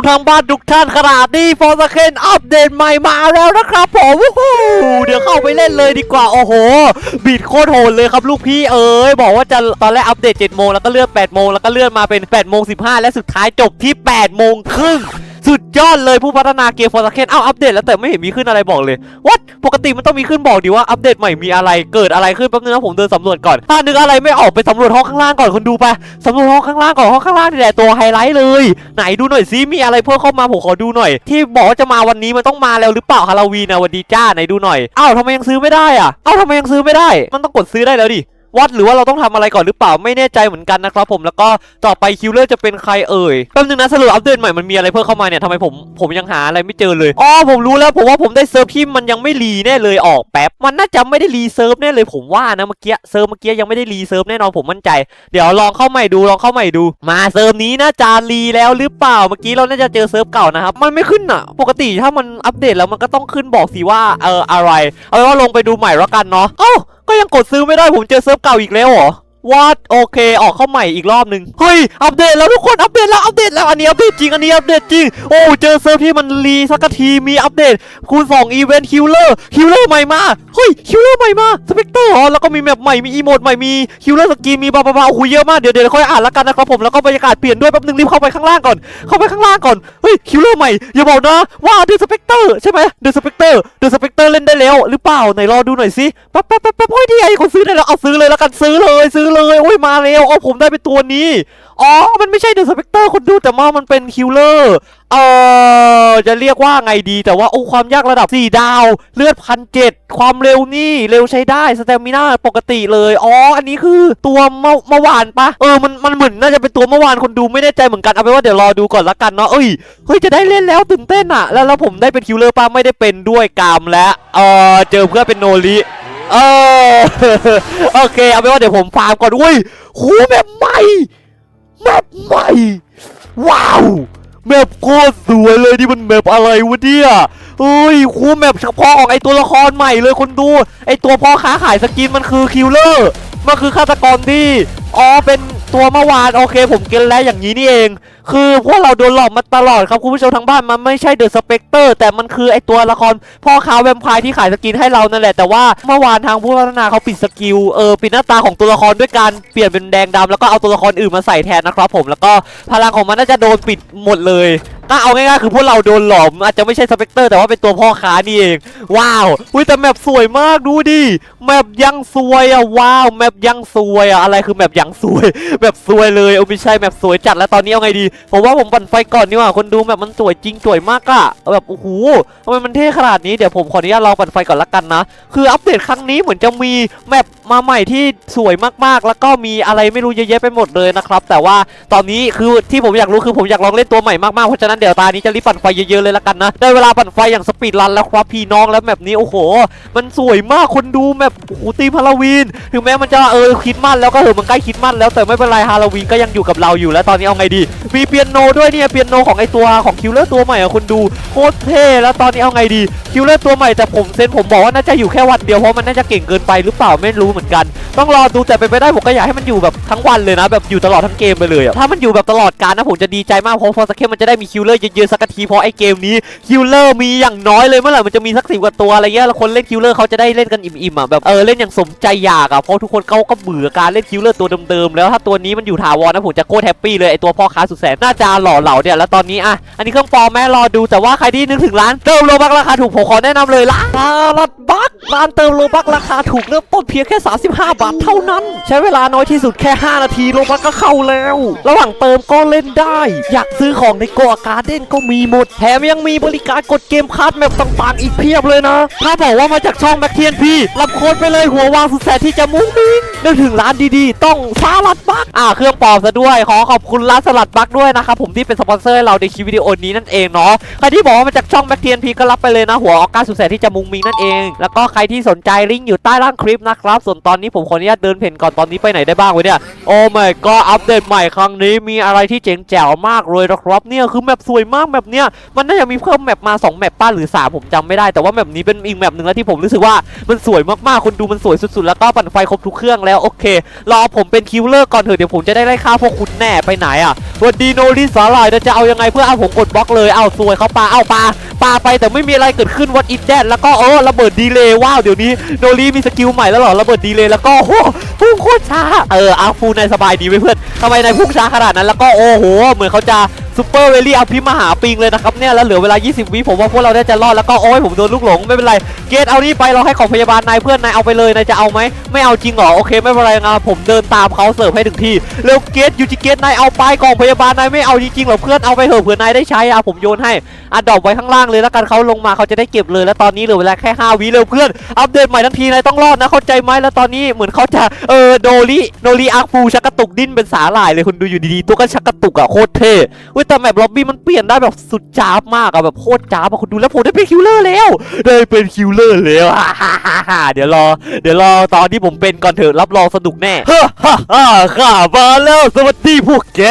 มทางบ้านทุกท่านขนาดนี้ฟอร์สเคนอัปเดตใหม่มาแล้วนะครับผมวู้ฮู้เดี๋ยวเข้าไปเล่นเลยดีกว่า โอ้โห บีดโคตรโหดเลยครับลูกพี่เอ๋ยบอกว่าจะตอนแรกอัปเดต7โมงแล้วก็เลื่อน8โมงแล้วก็เลื่อนมาเป็น8โมง15 และสุดท้ายจบที่8โมงครึ่ง สุดยอดเลยผู้พัฒนาเกมฟอร์สเคนเอ้าอัปเดตแล้วแต่ไม่เห็นมีขึ้นอะไรบอกเลยวัดปกติมันต้องมีขึ้นบอกดีว่าอัปเดตใหม่มีอะไรเกิดอะไรขึ้นแป๊บนึงนะผมเดินสำรวจก่อน ถ้านึกอะไรไม่ออกไปสำรวจห้องข้างล่างก่อนคนดูไปสำรวจห้องข้างล่างก่อนห้องข้างล่างนี่แหละตัวไฮไลท์เลย ไหนดูหน่อยซิมีอะไรเพิ่มเข้ามาผมขอดูหน่อย ที่บอกว่าจะมาวันนี้มันต้องมาแล้วหรือเปล่าฮาโลวีนนะวันดีจ้าไหนดูหน่อยอ้าวทำไมยังซื้อไม่ได้อะอ้าวทำไมยังซื้อไม่ได้ มันต้องกดซื้อได้แล้วดิ วัดหรือว่าเราต้องทำอะไรก่อนหรือเปล่าไม่แน่ใจเหมือนกันนะครับผมแล้วก็ต่อไปคิวเลอร์จะเป็นใครเอ่ยแป๊บนึงนะสรุปอัปเดตใหม่มันมีอะไรเพิ่มเข้ามาเนี่ยทำไมผมผมยังหาอะไรไม่เจอเลยอ๋อผมรู้แล้วผมว่าผมได้เซิร์ฟที่มันยังไม่รีแน่เลยออกแป๊บมันน่าจะไม่ได้รีเซิร์ฟแน่เลยผมว่านะเมื่อกี้เซิร์ฟเมื่อกี้ยังไม่ได้รีเซิร์ฟแน่นอนผมมั่นใจเดี๋ยวลองเข้าใหม่ดูลองเข้าใหม่ดูมาเซิร์ฟนี้น่าจะรีแล้วหรือเปล่าเมื่อกี้เราน่าจะเจอเซิร์ฟเก่านะครับมันไม่ขึ้นอะ ปกติถ้ามันอัปเดตแล้วมันก็ต้องขึ้นบอกสิว่าเอออะไรเอาเป็นว่าลงไปดูใหม่แล้วกันเนาะเอ้า ยังกดซื้อไม่ได้ผมเจอเซิร์ฟเก่าอีกแล้วเหรอ วัดโอเค ออกเข้าใหม่อีกรอบหนึ่งเฮ้ย อัปเดตแล้วทุกคนอัปเดตแล้วอัปเดตแล้วอันนี้อัปเดตจริงอันนี้อัปเดตจริง โอ้เจอเซิร์ฟที่มันรีสักทีมีอัปเดต คูณ2อีเวนต์คิวเลอร์คิวเลอร์ใหม่มาเฮ้ยคิวเลอร์ใหม่มาสเปกเตอร์อ๋อแล้วก็มีแมปใหม่มีอีโมดใหม่มีคิวเลอร์สกีมีบาบาบาโอ้โหเยอะมากเดี๋ยวเดี๋ยวค่อยอ่านแล้วกันนะครับผมแล้วก็บรรยากาศเปลี่ยนด้วยแป๊บนึงรีบเข้าไปข้างล่างก่อนเข้าไปข้างล่างก่อนเฮ้ยคิวเลอร์ใหม่อย่าบอกนะว่าเดอะสเปกเตอร์ใช่ไหมเดอะสเปกเตอร์เดอะสเปกเตอร์เล่นได้แล้วหรือเปล่าไหนรอดูหน่อยสิแป๊บแป๊บแป๊บแป๊บโอ้ยดีไอ้คนซื้อได้แล้วเอาซื้อเลยแล้วกันซื้อเลยซื้อเลยโอ้ยมาแล้วอ๋อผมได้เป็นตัวนี้ อ๋อ มันไม่ใช่เดอะสเปกเตอร์คนดูแต่ว่ามันเป็นคิวเลอร์เออจะเรียกว่าไงดีแต่ว่าโอ้ความยากระดับ 4 ดาว เลือดพันเจ็ดความเร็วนี่เร็วใช้ได้สเตมิน่าปกติเลย อ๋อ อันนี้คือตัวเมื่อเมื่อวานปะเออมันมันเหมือนน่าจะเป็นตัวเมื่อวานคนดูไม่แน่ใจเหมือนกันเอาเป็นว่าเดี๋ยวรอดูก่อนละกันเนาะเอ้ยเฮ้ยจะได้เล่นแล้วตื่นเต้นอะแล้วแล้วผมได้เป็นคิวเลอร์ปะไม่ได้เป็นด้วยกามและเออเจอเพื่อเป็นโนริ เออโอเคเอาเป็นว่าเดี๋ยวผมฟาร์มก่อนอุ้ยโหแบบใหม่แบบใหม่ ว้าวแมปโคตรสวยเลยนี่มันแมปอะไรวะเนี่ยเฮ้ยคูแมปเฉพาะของไอตัวละครใหม่เลยคนดู ไอตัวพ่อค้าขายสกินมันคือคิลเลอร์ มันคือฆาตกรที่ อ๋อเป็น ตัวเมื่อวานโอเค ผมเก็ตแล้วอย่างนี้นี่เอง คือพวกเราโดนหลอกมาตลอดครับคุณผู้ชมทางบ้านมันไม่ใช่เดอะสเปกเตอร์แต่มันคือไอตัวละครพ่อค้าแวมไพร์ที่ขายสกินให้เรานั่นแหละแต่ว่าเมื่อวานทางผู้พัฒนาเขาปิดสกิลเออปิดหน้าตาของตัวละครด้วยการเปลี่ยนเป็นแดงดำแล้วก็เอาตัวละครอื่นมาใส่แทนนะครับผมแล้วก็พลังของมันน่าจะโดนปิดหมดเลย ถ้าเอาง่ายๆคือพวกเราโดนหลอมอาจจะไม่ใช่สเปกเตอร์แต่ว่าเป็นตัวพ่อค้านี่เอง ว้าวอุ้ยแต่แมปสวยมากดูดิแมปยังสวยอะว้าวแมปยังสวยอะอะไรคือแมปยังสวยแบบสวยเลยโอ้ไม่ใช่แมปสวยจัดแล้วตอนนี้เอาไงดีผมว่าผมปั่นไฟก่อนดีกว่าคนดูแมปมันสวยจริงสวยมากอะแบบโอ้โหทำไมมันเท่ขนาดนี้เดี๋ยวผมขออนุญาตลองปั่นไฟก่อนละกันนะ คืออัปเดตครั้งนี้เหมือนจะมีแมปมาใหม่ที่สวยมากๆ แล้วก็มีอะไรไม่รู้เยอะแยะไปหมดเลยนะครับแต่ว่าตอนนี้คือที่ผมอยากรู้คือผมอยากลองเล่นตัวใหม่มากๆเพราะฉะนั้นเดี๋ยวตานี้จะรีบปั่นไฟเยอะๆเลยละกันนะ ได้เวลาปั่นไฟอย่างสปีดรันแล้วครับพี่น้องแล้วแมปนี้โอ้โห มันสวยมากคนดูแมปโอ้โหตีมฮาโลวีน ถึงแม้มันจะเออคิดมั่นแล้วก็เออมันใกล้คิดมั่นแล้วแต่ไม่เป็นไรฮาโลวีนก็ยังอยู่กับเราอยู่แล้วตอนนี้เอาไงดี มีเปียโนด้วยเนี่ยเปียโนของไอตัวของคิวเลอร์ตัวใหม่อะคุณดูโคตรเท่แล้วตอนนี้เอาไงดีคิวเลอร์ตัวใหม่แต่ผมเซนผมบอกว่าน่าจะอยู่แค่วันเดียวเพราะมันน่าจะเก่งเกินไปหรือเปล่าไม่รู้เหมือนกัน ต้องรอดูแต่เป็นไปได้ผมก็อยากให้มันอยู่แบบทั้งวันเลยนะ แบบอยู่ตลอดทั้งเกมไปเลยอะถ้ามันอยู่แบบตลอดกาลนะผมจะดีใจมากเพราะฟอร์สเคมันจะได้มีคิวเลอร์เยอะๆสักทีเพราะไอเกมนี้คิวเลอร์มีอย่างน้อยเลยเมื่อไหร่มันจะมีสักสิบกว่าตัวอะไรเงี้ยแล้วคนเล่นคิวเลอร์เขาจะได้เล่นกันอิ่มๆอะแบบเออเล่นอย่างสมใจอยากอะเพราะทุกคนเขาก็เบื่อการเล่นคิวเลอร์ตัวเดิมๆแล้วถ้าตัวนี้มันอยู่ถาวรนะผมจะโคตรแฮปปี้เลยไอตัวพ่อค้าสุดแสนน่าจะหล่อเหลาเนี่ยแล้วตอนนี้อะอันนี้เครื่องปลอมแม่รอดูแต่ว่าใครที่นึกถึงร้านเติมโลบักราคาถูกผมขอแนะนำเลยร้านซาลัดบักร้านเติมโลบักราคาถูกเริ่มต้นเพียงแค่ 35 บาทเท่านั้น ใช้เวลาน้อยที่สุดแค่ 5 นาทีโลบักก็เข้าแล้ว ระหว่างเติมก็เล่นได้ อยากซื้อของในกอาการ์เด้นก็มีหมด แถมยังมีบริการกดเกมคาร์ดแมปต่างๆ อีกเพียบเลยนะ ถ้าบอกว่ามาจากช่องแม็กเทียนพีรับโค้ดไปเลยหัววางสุดแสนที่จะมุ้งมิ้งนึกถึงร้านดีๆ ต้องซาลัดบักอ่าเครื่องปอมซะด้วย ขอขอบคุณร้านสลัดบักด้วยนะครับผมที่เป็นสปอนเซอร์ให้เราในคลิปวิดีโอนี้นั่นเองเนาะใครที่บอกว่ามาจากช่องแม็กเทียนพีก็รับไปเลยนะหัวออกการสุดแสนที่จะมุ้งมิ้งนั่นเอง แล้วก็ใครที่สนใจลิงก์อยู่ใต้ล่างคลิปนะครับส่วนตอนนี้ผมขออนุญาตเดินเพ่นก่อนตอนนี้ไปไหนได้บ้างวะเนี่ยโอ้ไม่ก็อัปเดตใหม่ครั้งนี้มีอะไรที่เจ๋งแจ๋วมากเลยนะครับเนี่ยคือแมปสวยมากแบบเนี้ยมันน่าจะมีเพิ่มแมปมา2แมปป้าหรือสามผมจำไม่ได้แต่ว่าแมปนี้เป็นอีกแมปหนึ่งแล้วที่ผมรู้สึกว่ามันสวยมากๆคนดูมันสวยสุดๆ แล้วก็ปั่นไฟครบทุกเครื่องแล้วโอเค รอผมเป็นคิวเลอร์ก่อนเถอะเดี๋ยวผมจะได้ไล่ฆ่าพวกคุณแน่ไปไหนอะวัสดีโนริสาลายจะเอายังไงเพื่อเอาผมกดบล็อกเลยเอาซวยเขาปาเอาปาปาไปแต่ไม่มีอะไรเกิดขึ้นวัดอินแดนแล้วก็เออระเบิดดีเลย์ว้าวเดี๋ยวนี้โนริมีสกิลใหม่แล้วหรอระเบิดดีเลย์แล้วก็โอ้โหพุ่งโคตรช้าเอออาฟูนายสบายดีไหมเพื่อนทำไมนายพุ่งช้าขนาดนั้นแล้วก็โอ้โหเหมือนเขาจะ ซูเปอร์เวลี่เอาพิมมาหาปิงเลยนะครับเนี่ยแล้วเหลือเวลา 20 วิผมว่าพวกเราได้จะรอดแล้วก็โอ้ยผมโดนลูกหลงไม่เป็นไรเกตเอานี่ไปเราให้ของพยาบาลนายเพื่อนนายเอาไปเลยนายจะเอาไหมไม่เอาจริงเหรอโอเคไม่เป็นไรนะผมเดินตามเขาเสิร์ฟให้ถึงที่เร็วเกตยูจิเกตนายเอาไปกล่องพยาบาลนายไม่เอาจริงๆเหรอเพื่อนเอาไปเถอะเผื่อนายได้ใช้อะผมโยนให้อะดอปไว้ข้างล่างเลยแล้วกันเขาลงมาเขาจะได้เก็บเลยแล้วตอนนี้เหลือเวลาแค่5วิเร็วเพื่อนอัปเดตใหม่ทันทีนายต้องรอดนะเข้าใจไหมแล้วตอนนี้เหมือนเขาจะเออโดริโนริอาร์ฟูชักกระตุกดิ้นเป็นสาหร่ายเลยคุณดูอยู่ดีๆตัวก็ชักกระตุกอะโคตรเท่เว้ยแต่แมปล็อบบี้มันเปลี่ยนได้แบบสุดจ้าบมากอะแบบโคตรจ้าบอะคุณดูแล้วผมได้เป็นคิวเลอร์แล้ว ได้เป็นคิวเลอร์แล้วเดี๋ยวรอ เดี๋ยวรอตอนที่ผมเป็นก่อนเถอะรับรองสนุกแน่ฮ่าฮ่าฮ่าข้ามาแล้วสวัสดีพวกแก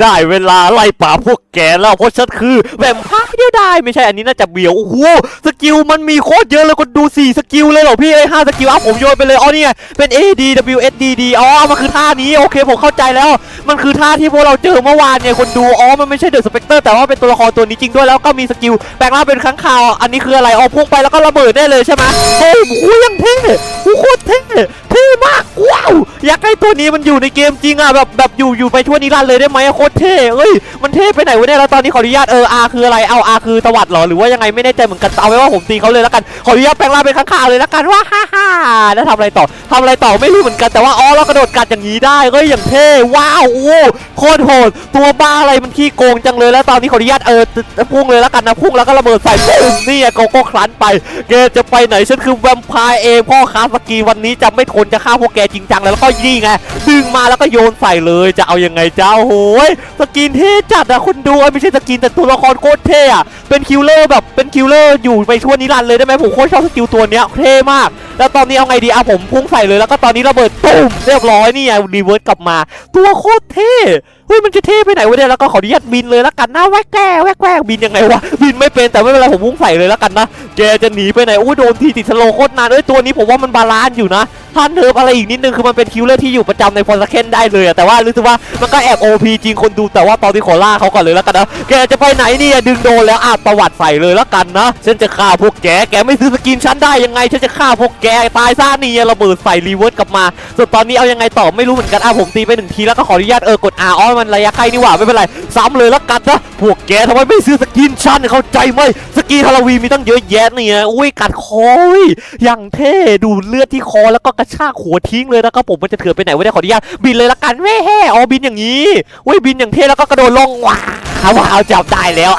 ได้เวลาไล่ป่าพวกแกแล้วเพราะฉันคือแวมไพร์เดียวได้ไม่ใช่อันนี้น่าจะเบียวโอ้โหสกิลมันมีโคตรเยอะเลยคนดูสี่สกิลเลยเหรอพี่ไอ้ห้าสกิลอะผมโยนไปเลยอ๋อนี่ไงเป็น A D W S D D อ๋อมันคือท่านี้โอเคผมเข้าใจแล้ว มันคือท่าที่พวกเราเจอเมื่อวานเนี่ยคนดูอ๋อมันไม่ใช่เดอะสเปกเตอร์แต่ว่าเป็นตัวละครตัวนี้จริงด้วยแล้วก็มีสกิลแปลงร่างเป็นค้างคาว อันนี้คืออะไรออกพุ่งไปแล้วก็ระเบิดได้เลยใช่ไหมเฮ้ยโอ้ยยังเท่โหโคตรเท่เท่มากว้าวอยากให้ตัวนี้มันอยู่ในเกมจริงอะแบบแบบอยู่อยู่ไปทั่วนิรันดร์เลยได้ไหมโคตรเท่เอ้ยมันเท่ไปไหนวะเนี่ยแล้วตอนนี้ขออนุญาตเอออาคืออะไรเอาอาคือตวัดเหรอหรือว่ายังไงไม่แน่ใจเหมือนกันเอาไว้ว่าผมตีเขาเลยแล้วกันขออนุญาตแปลงร่างเป็นค้างคาวเลยแล้วกันว่าฮ่าฮ่าแล้วทำอะไรต่อทำอะไรต่อไม่รู้เหมือนกันแต่ว่าอ๋อเรากระโดดกัดอย่างนี้ได้เอ้ยอย่างเท่ว้าวโอ้โคตรโหดตัวบ้าอะไรมันขี้โกงจังเลยแล้วตอนนี้ขออนุญาตเออพุ่งเลยแล้วกันนะพุ่งแล้วก็ระเบิดใส่ปุ้มนี่อะโกโก้คลันไปแกจะไปไหนฉันคือแวมไพร์เองพ่อค้าสกีวันนี้จะไม่ทนจะฆ่าพวกแกจริงจังแล้วแล้วก็ยี่ไงดึงมาแล้วก็โยนใส่เลยจะเอายังไงเจ้าโหยสกินเท่จัดอะคุณดูไม่ใช่สกินแต่ตัวละครโคตรเท่อะเป็นคิลเลอร์แบบเป็นคิลเลอร์อยู่ไปชั่วนิรันดร์เลยได้ไหมผมโคตรชอบสกิลตัวเนี้ยเท่มาก แล้วตอนนี้เอาไงดีอะผมพุ่งใส่เลยแล้วก็ตอนนี้ระเบิดตุ้มเรียบร้อยนี่ไงรีเวิร์สกลับมา ตัวโคตรเท่ ฮ้ยมันจะเท่ไปไหนวะเนี่ยแล้วก็ขออนุญาตบินเลยแล้วกันนะแวกแก้แวกแกบินยังไงวะบินไม่เป็นแต่ไม่เป็นไรผมพุ่งใส่เลยแล้วกันนะแกจะหนีไปไหนโอ้ยโดนทีติดสโลโคตรนานเอ้ยตัวนี้ผมว่ามันบาลานซ์อยู่นะท่านเทิร์ฟอะไรอีกนิดนึงคือมันเป็นคิวเลอร์ที่อยู่ประจำในฟอนสเคนได้เลยอะแต่ว่ารู้สึกว่ามันก็แอบโอพีจริงคนดูแต่ว่าตอนที่ขอล่าเขาก่อนเลยแล้วกันนะแกจะไปไหนเนี่ยดึงโดนแล้วอาประวัติใส่เลยแล้วกันนะฉันจะฆ่าพวกแกแกไม่ซื้อสกินฉันได้ยังไงฉันจะฆ่าพวกแกตายซะนี่ระเบิดใส่รีเวิร์สกลับมาส่วนตอนนี้เอายังไงต่อไม่รู้เหมือนกันอะผมตีไปหนึ่งทีแล้วก็ขออนุญาตเออกด R อ๋อมันระยะใกล้นี่หว่าไม่เป็นไรซ้ำเลยล้วกันนะพวกแกทำไมไม่ซื้อสกินฉันเข้าใจไหมสกินฮาโลวีมีตั้งเยอะแยะเนี่ยอุ้ยกัดคออยอย่างเท่ดูเลือดที่คอแล้วก็กระชากหัวทิ้งเลยนะครับผมมันจะเถื่อนไปไหนวะเนี่ยขออนุญาตบินเลยละกันแม่แห่อ๋อบินอย่างนี้อุ้ยบินอย่างเท่แล้วก็กระโดดลงว้าวว้าวจับได้แล้ว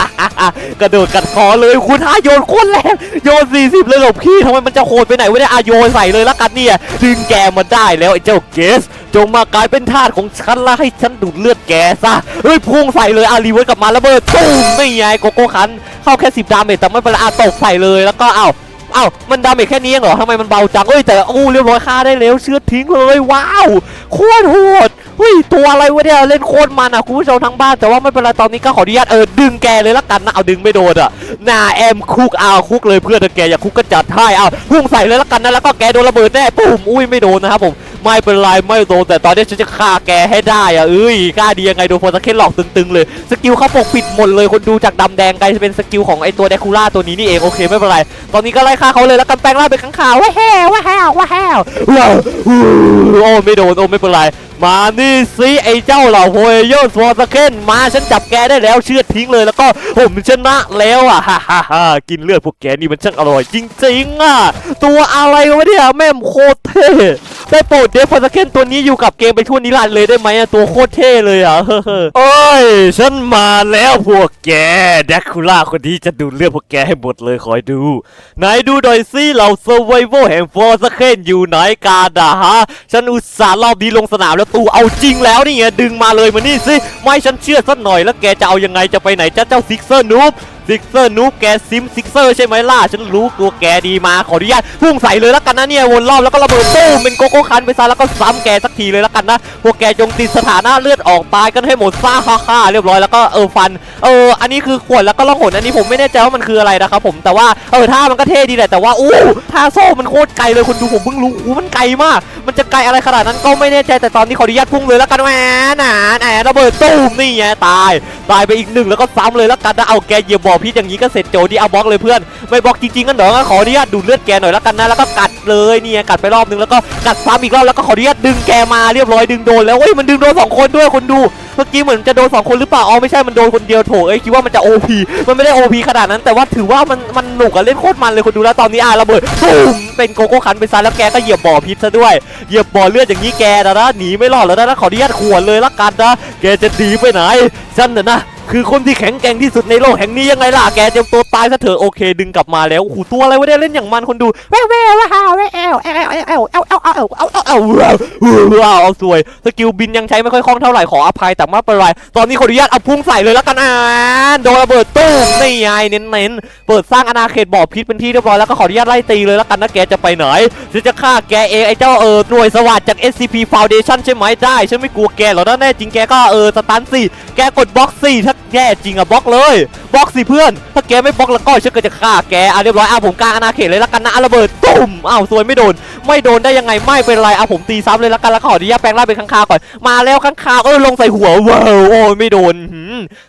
กระโดดกัดคอเลยคุณฮะโยนโคตรแรงโยน 40 เลยหรอพี่ทำไมมันจะโหดไปไหนวะเนี่ยอะโยนใส่เลยละกันเนี่ยดึงแกมาได้แล้วไอ้เจ้าเกส จงมากลายเป็นทาสของฉันและให้ฉันดูดเลือดแกซะเฮ้ยพุ่งใส่เลยอารีเวิร์สกลับมาระเบิดตุ้มไม่ไงโกโก้คันเข้าแค่สิบดาเมจแต่ไม่เป็นไรอาตกใส่เลยแล้วก็เอ้า อ้ามันดาเมจแค่นี้เหรอทำไมมันเบาจังเอ้ยแต่อู้เรียบร้อยฆ่าได้แล้วเชือดทิ้งเลยว้าวโคตรโหดเฮ้ยตัวอะไรวะเนี่ยเล่นโคตรมันอะคุณผู้ชมทั้งบ้านแต่ว่าไม่เป็นไรตอนนี้ก็ขออนุญาตเออดึงแกเลยละกันนะเอาดึงไม่โดนอะหน้าแอมคุกเอาคุกเลยเพื่อนแกอยากคุกก็จัดให้เอาพุ่งใส่เลยละกันนะแล้วก็แกโดนระเบิดแน่ปุ้มอุ้ยไม่โดนนะครับผมไม่เป็นไรไม่โดนแต่ตอนนี้ฉันจะฆ่าแกให้ได้อะเอ้ยกล้าดียังไงโดนโฟสเคนหลอกตึงๆเลย สกิลเขาปกปิดหมดเลยคนดูจากดำแดงกลายเป็นสกิลของไอตัวเดคูล่าตัวนี้นี่เองโอเคไม่เป็นไรตอนนี้ก็ไล่ฆ่าเขาเลยแล้วกันแปลงร่างเป็นข้างขาวว้าแฮ่ว้าแฮ่ว้าแฮ่ว้าวโอ้ไม่โดนโอ้ไม่เป็นไรมานี่สิไอ้เจ้าเหล่าโฮเอโยสวอร์สเคนมาฉันจับแกได้แล้วเชือดทิ้งเลยแล้วก็ผมชนะแล้วอะฮ่าฮ่าฮ่ากินเลือดพวกแกนี่มันช่างอร่อยจริงๆอะตัวอะไรวะเนี่ยแม่มโคตรเท่ ได้โปรดเดฟฟอร์สเคนตัวนี้อยู่กับเกมไปทั่วนิรันดร์เลยได้ไหมอะตัวโคตรเท่เลยอะเฮ้อโอ้ย ฉันมาแล้วพวกแกแดกคูล่าคนนี้จะดูเลือดพวกแกให้หมดเลยคอยดูไหนดูหน่อยสิเราเซอร์ไวโวแห่งฟอร์สเคนอยู่ไหนกันอะฮะฉันอุตส่าห์รอบนี้ลงสนามแล้วตูเอาจริงแล้วนี่ไงดึงมาเลยมานี่สิไม่ฉันเชื่อสักหน่อยแล้วแกจะเอายังไงจะไปไหนจ้าเจ้าซิกเซอร์นูบ ซิกเซอร์นูแกซิมซิกเซอร์ใช่ไหมล่ะ ฉันรู้ตัวแกดีมาขออนุญาตพุ่งใส่เลยแล้วกันนะเนี่ยวนรอบแล้วก็ระเบิดตู้มเป็นโกโก้คันไปซะแล้วก็ซ้ำแกสักทีเลยแล้วกันนะพวกแกจงติดสถานะเลือดออกตายกันให้หมดซ่าฮ่าฮ่าเรียบร้อยแล้วก็เออฟันเอออันนี้คือขวดแล้วก็ล่องหนอันนี้ผมไม่แน่ใจว่ามันคืออะไรนะครับผมแต่ว่าเออท่ามันก็เท่ดีแหละแต่ว่าอู้ท่าโซ่มันโคตรไกลเลยคนดูผมเพิ่งรู้อู้มันไกลมาก มันจะไกลอะไรขนาดนั้นก็ไม่แน่ใจแต่ตอนนี้ขออนุญาตพุ่งเลยแล้วกันแหมหนาแหนระเบิดตู้มนี่ไงตาย ตายไปอีกหนึ่งแล้วก็ซ้ำเลยแล้วกันนะเอาแกเหยียบบ่อพิษอย่างนี้ก็เสร็จโจดีเอาบล็อกเลยเพื่อน ไม่บล็อกจริงๆกันเหรองั้นขออนุญาตดูดเลือดแกหน่อยแล้วกันนะแล้วก็กัดเลยเนี่ยกัดไปรอบนึงแล้วก็กัดซ้ำอีกรอบแล้วก็ขออนุญาตดึงแกมาเรียบร้อยดึงโดนแล้วเฮ้ยมันดึงโดนสองคนด้วยคนดูเมื่อกี้เหมือนจะโดนสองคนหรือเปล่าอ๋อไม่ใช่มันโดนคนเดียวโถเอ้ยคิดว่ามันจะโอพีมันไม่ได้โอพีขนาดนั้นแต่ว่าถือว่ามันมันหนุกอะเล่นโคตรมันเลยคนดูแล้วตอนนี้อะระเบิดตุ้มเป็นโกโก้คันไปซะแล้วแกก็เหยียบบ่อพิษซะด้วยเหยียบบ่อเลือดอย่างนี้แกนะนะหนีไม่รอดแล้วนะขออนุญาตขวนเลยละกันนะแกจะหนีไปไหนฉันนะนะ คือคนที่แข็งแกร่งที่สุดในโลกแห่งนี้ยังไงล่ะแกเตรียมตัวตายซะเถอะโอเค ดึงกลับมาแล้วโอ้โหตัวอะไรวะเนี่ยเล่นอย่างมันคนดูแววแววว้าวแววแอลแอลแอลแอลแอลแอลแอลแอลแอลแอลว้าวว้าวเอาสวยสกิลบินยังใช้ไม่ค่อยคล่องเท่าไหร่ขออภัยแต่ไม่เป็นไรตอนนี้ขออนุญาตเอาพุ่งใส่เลยแล้วกันอ่าโดนระเบิดตุ้มนี่ไงเน้นๆเปิดสร้างอาณาเขตบ่อพิษเป็นที่เรียบร้อยแล้วก็ขออนุญาตไล่ตีเลยแล้วกันนะแกจะไปไหนฉันจะฆ่าแกเองไอ้เจ้าเออหน่วยสวัสดจาก SCP Foundation ใช่ไหมได้ฉันไม่กลัวแกหรอกนะแน่จริงแกก็เออสตันสิแกกดบล็อกสิถ้าแย่จริงอะบล็อกเลยบล็อกสิเพื่อน ถ้าแกไม่บล็อกแล้วก็ฉันก็จะฆ่าแกอะเรียบร้อยอะผมกลางอาณาเขตเลยละกันนะระเบิดตุ่มอ้าวสวยไม่โดน ไม่โดนได้ยังไงไม่เป็นไรอะผมตีซ้ำเลยละกันแล้วขออนุญาตแปลงร่างเป็นข้างคาวก่อนมาแล้วข้างคาวเออลงใส่หัวว้าวโอ้ยไม่โดนหื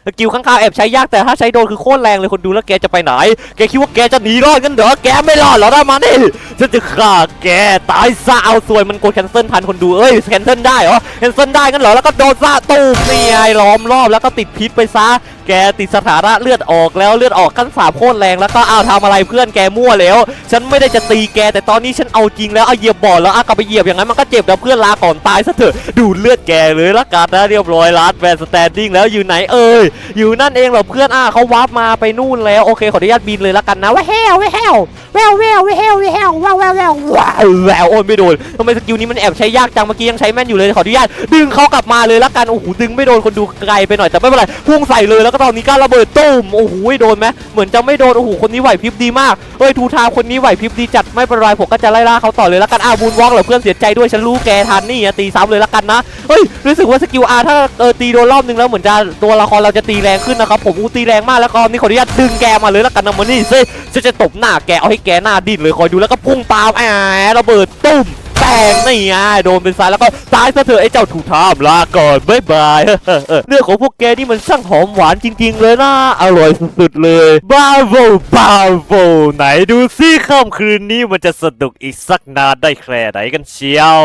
สกิลข้างคาแอบใช้ยากแต่ถ้าใช้โดนคือโคตรแรงเลยคนดูแล้วแกจะไปไหน แกคิดว่าแกจะหนีรอดกันเหรอแกไม่รอดหรอกนะมาดิฉันจะฆ่าแกตายซะเอาสวยมันกดแคนเซิลทันคนดูเอ้ยแคนเซิลได้เหรอแคนเซิลได้กันเหรอแล้วก็โดนซะตุ้มนี่ไงล้อมรอบแล้วก็ติดพิษไปซะแกติดสถานะเลือดออกแล้วเลือดออกขั้นสามโคตรแรงแล้วก็อ้าวทำอะไรเพื่อนแกมั่วแล้ว ฉันไม่ได้จะตีแกแต่ตอนนี้ฉันเอาจริงแล้วเอาเหยียบบ่อแล้วเอากลับไปเหยียบอย่างนั้นมันก็เจ็บแล้วเพื่อนลาก่อนตายซะเถอะดูดเลือดแกเลยละกันนะเรียบร้อยลัดแวนสแตนดิ้งแล้วอยู่ไหนเอ่ยอยู่นั่นเองเหรอเพื่อนอะเขาวาร์ปมาไปนู่นแล้วโอเคขออนุญาตบินเลยละกันนะว่าแฮวแฮวแววแววแววแววแววแววแววว้าวแววโอ้ยไม่โดนทำไมสกิลนี้มันแอบใช้ยากจังเมื่อกี้ยังใช้แม่นอยู่เลยขออนุญาตดึงเขากลับมาเลยละกันโอ้โหดึงไม่โดนคนดูไกลไปหน่อยแต่ไม่เป็นไรพุ่งใส่เลยแล้วก็ตอนนี้ก็ระเบิดตุ้มโอ้โหโดนไหมเหมือนจะไม่โดนโอ้โหคนนี้ไหวพริบดีมากเฮ้ยทูทาคนนี้ไหวพริบดีจัดไม่เป็นไรผมก็จะไล่ล่าเขาต่อเลยละกันอ้าวบูนวอล์กเหรอเพื่อนเสียใจด้วยฉันรู้แกทันนี่ตีซ้ำเลยละกันนะเฮ้ยรู้สึกว่าสกิลอาร์ถ้าเออตีโดนรอบนึงแล้วเหมือนจะตัวละครเราจะตีแรงขึ้นนะครับผมอู้ตีแรงมากแล้วก็นี่ขออนุญาตดึงแกมาเลยละกันนะมันนี่ซิฉันจะตบหน้าแกเอาให้แกหน้าดิ้นเลยคอยดูแล้วก็พุ่งตามแอบระเบิดตุ้ม แตกนี่ไงโดนเป็นซ้ายแล้วก็ตายซะเถอะไอ้เจ้าถูกทามลาก่อนบ๊ายบายเรื่องของพวกแกนี่มันช่างหอมหวานจริง ๆ เลยนะอร่อยสุดๆเลยบาโวบาโวไหนดูซิค่ำคืนนี้มันจะสนุกอีกสักนานได้แค่ไหนกันเชียว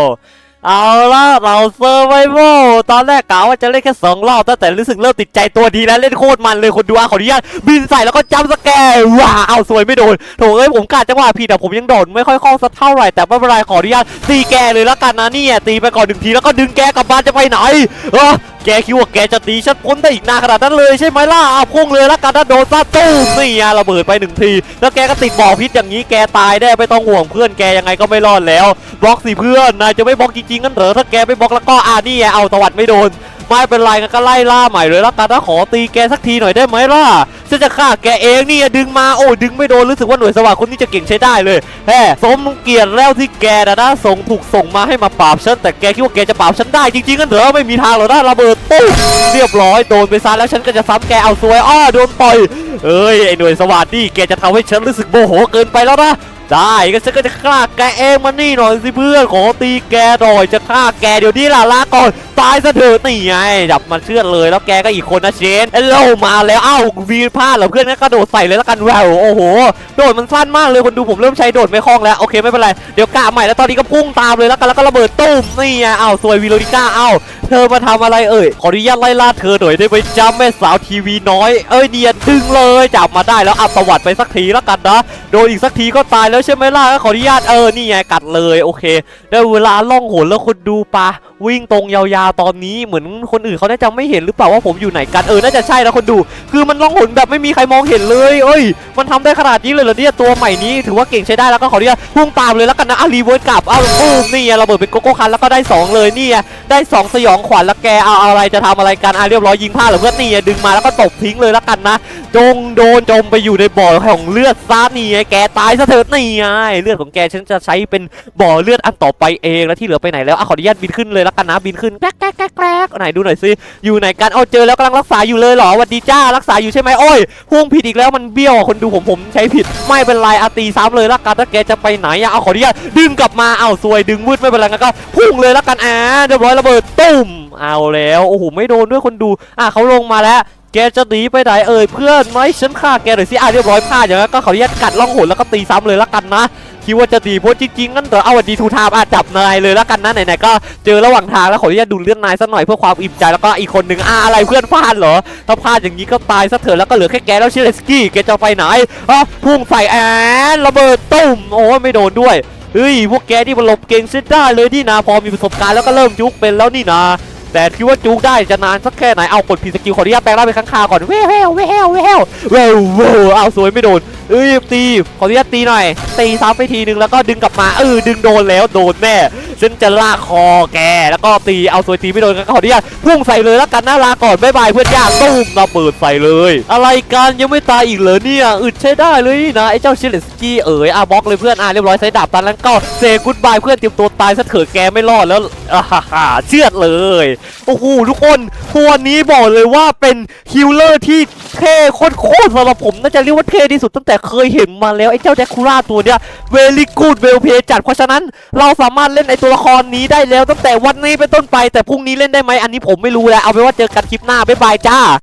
เอาละเราเซอร์ไวโวตอนแรกกะว่าจะเล่นแค่สองรอบแต่รู้สึกเริ่มติดใจตัวดีแล้วเล่นโคตรมันเลยคนดูอะขออนุญาตบินใส่แล้วก็จัมสแกร์ว้าเอาสวยไม่โดนโถเอ้ยผมกาจังหวะผิดแต่ผมยังโดนไม่ค่อยคล่องสักเท่าไหร่แต่ไม่เป็นไรขออนุญาตตีแกเลยแล้วกันนะเนี่ยตีไปก่อนหนึ่งทีแล้วก็ดึงแกกลับบ้านจะไปไหนเออ แกคิดว่าแกจะตีฉันพ้นได้อีกนานขนาดนั้นเลยใช่ไหมล่ะเอาพุ่งเลยละกันถ้าโดนซะตู้มนี่ไงระเบิดไปหนึ่งที แล้วแกก็ติดบ่อพิษอย่างนี้แกตายได้ไม่ต้องห่วงเพื่อนแกยังไงก็ไม่รอดแล้วบล็อกสิเพื่อนนายจะไม่บล็อกจริงๆงั้นเหรอถ้าแกไม่บล็อกแล้วก็อ่านี่เอาตวัดไม่โดน ไม่เป็นไรงั้นก็ไล่ล่าใหม่เลยล้วกันถ้าขอตีแกสักทีหน่อยได้ไหมล่ะฉันจะฆ่าแกเองนี่ดึงมาโอ้ดึงไม่โดนรู้สึกว่าหน่วยสวัสดิ์คนนี้จะเก่งใช้ได้เลยแฮ่สมเกียรติแล้วที่แกนะนะส่งถูกส่งมาให้มาปราบฉันแต่แกคิดว่าแกจะปราบฉันได้จริงๆงั้นเหรอไม่มีทางหรอกนะระเบิดปุ๊บเรียบร้อยโดนไปซะแล้วฉันก็จะซ้ำแกเอาซวยอ้อโดนต่อยเอ้ยไอ้หน่วยสวัสดิ์นี่แกจะทำให้ฉันรู้สึกโมโหเกินไปแล้วนะ ได้ก็ฉันก็จะฆ่าแกเองมานี่หน่อยสิเพื่อนขอตีแกหน่อยจะฆ่าแกเดี๋ยวนี้ล่ะลาก่อนตายซะเถอะนี่ไงจับมาเชื่อเลยแล้วแกก็อีกคนนะเชนเอลโลมาแล้วเอ้าวีพลาดเหรอเพื่อนงั้นก็โดดใส่เลยแล้วกันแววโอ้โหโดดมันสั้นมากเลยคนดูผมเริ่มใช้โดดไม่คล่องแล้วโอเคไม่เป็นไรเดี๋ยวกะใหม่แล้วตอนนี้ก็พุ่งตามเลยแล้วกันแล้วก็ระเบิดตุ้มนี่ไงเอ้าซวยวิโรดิก้าเอ้า เธอมาทำอะไรเอ่ย ขออนุญาตไล่ล่าเธอหน่อยได้ไหมจ้าแม่สาวทีวีน้อย เอ้ยเนียนดึงเลยจับมาได้แล้วอัปวัติไปสักทีแล้วกันนะ โดนอีกสักทีก็ตายแล้วใช่ไหมล่ะขออนุญาตเออนี่ไงกัดเลยโอเค ได้เวลาล่องหนแล้วคนดูปะวิ่งตรงยาวๆตอนนี้เหมือนคนอื่นเขาน่าจะไม่เห็นหรือเปล่าว่าผมอยู่ไหนกันเออน่าจะใช่แล้วคนดู คือมันล่องหนแบบไม่มีใครมองเห็นเลย เอ้ย มันทำได้ขนาดนี้เลยเหรอเนี่ยตัวใหม่นี้ถือว่าเก่งใช้ได้แล้วก็ขออนุญาตพุ่งตามเลยแล้วกันนะอะรีเวิร์สกลับเอาปูมนี่ไงระเบิดเป็นโกโก้คันแล้วก็ได้สองเลยนี่ไงได้สองสยองขวัญแล้วแกเอาอะไรจะทำอะไรกันอะเรียบร้อยยิงพลาดเหรอเพื่อนนี่ดึงมาแล้วก็ตบทิ้งเลยแล้วกันนะจงโดนจมไปอยู่ในบ่อของเลือดซะนี่แกตายซะเถิดนี่ไงเลือดของแกฉันจะใช้เป็นบ่อเลือดอันต่อไปเองแล้วที่เหลือไปไหนแล้วอะขออนุญาตบินขึ้นเลยแล้วกันนะบินขึ้นแกรกแกรกแกรกแกรกไหนดูหน่อยสิอยู่ไหนกันเอาเจอแล้วกำลังรักษาอยู่เลยเหรอหวัดดีจ้ารักษาอยู่ใช่ไหมโอ้ยพุ่งผิดอีกแล้วมันเบี้ยวคนดูผมผมใช้ผิด ไม่เป็นไรอาตีซ้ำเลยละกันถ้าแกจะไปไหนอะเอาขออนุญาตดึงกลับมาเอาซวยดึงมืดไม่เป็นไรงั้นก็พุ่งเลยล้วกันอ่าเรียบร้อยระเบิดตุ้มเอาแล้วโอ้โหไม่โดนด้วยคนดูอะเขาลงมาแล้วแกจะหนีไปไหนเอ่ยเพื่อนไหมฉันฆ่าแกหน่อยสิอะเรียบร้อยพลาดอย่างนั้นก็ขออนุญาตกัดล่องหนแล้วก็ตีซ้ำเลยละกันนะ คิดว่าจะดีเพราะจริงๆงั้นเดี๋ยวเอาวันดีทูทามอะจับนายเลยละกันนะไหนๆก็เจอระหว่างทางแล้วขออนุญาตดูเลือดนายสักหน่อยเพื่อความอิ่มใจแล้วก็อีกคนหนึ่งอะอะไรเพื่อนพลาดเหรอถ้าพลาดอย่างนี้ก็ตายซะเถอะแล้วก็เหลือแค่แกแล้วชิเลสกี้แกจะไปไหนอะพุ่งใส่แอนระเบิดตุ้มโอ้ไม่โดนด้วยเฮ้ยพวกแกนี่มันหลบเก่งเสียได้เลยนี่นะพอมีประสบการณ์แล้วก็เริ่มจุกเป็นแล้วนี่นะแต่คิดว่าจูกได้จะนานสักแค่ไหนเอากดพีสกิลขออนุญาตแปลงร่างเป็นข้างคาก่อนเว้เว้วเว้วเว้วเว้วเว้วเอาสวยไม่โดน เอ้ยตีขออนุญาตตีหน่อย ตีซ้ำไปทีนึงแล้วก็ดึงกลับมาเออดึงโดนแล้วโดนแน่ฉันจะลากคอแกแล้วก็ตีเอาสวยตีไม่โดนก็ขออนุญาตพุ่งใส่เลยแล้วกันนะลาก่อนบ๊ายบายเพื่อนยากตุ้มระเบิดใส่เลย อะไรกันยังไม่ตายอีกเหรอเนี่ยอึดใช้ได้เลยนะไอ้เจ้าเชลเลสกี้เอ๋ยอะบล็อกเลยเพื่อนอะเรียบร้อยใช้ดาบตันแล้วก็เซกุดบายเพื่อนเตรียมตัวตายซะเถอะแกไม่รอดแล้วอ่าฮ่าฮ่าเชือดเลยโอ้โหทุกคนตัวนี้บอกเลยว่าเป็นฮิลเลอร์ที่เท่โคตรๆสำหรับผมน่าจะเรียกว่าเท่ที่สุดตั้งแต่เคยเห็นมาแล้วไอ้เจ้าแดคูล่าตัวเนี้ยเวลี่กูดเวลเพจัดเพราะฉะนั้นเราสามารถเล่นไอ้ตัวละครนี้ได้แล้วตั้งแต่วันนี้เป็นต้นไปแต่พรุ่งนี้เล่นได้ไหมอันนี้ผมไม่รู้แล้วเอาเป็นว่าเจอกันคลิปหน้าบ๊ายบายจ้า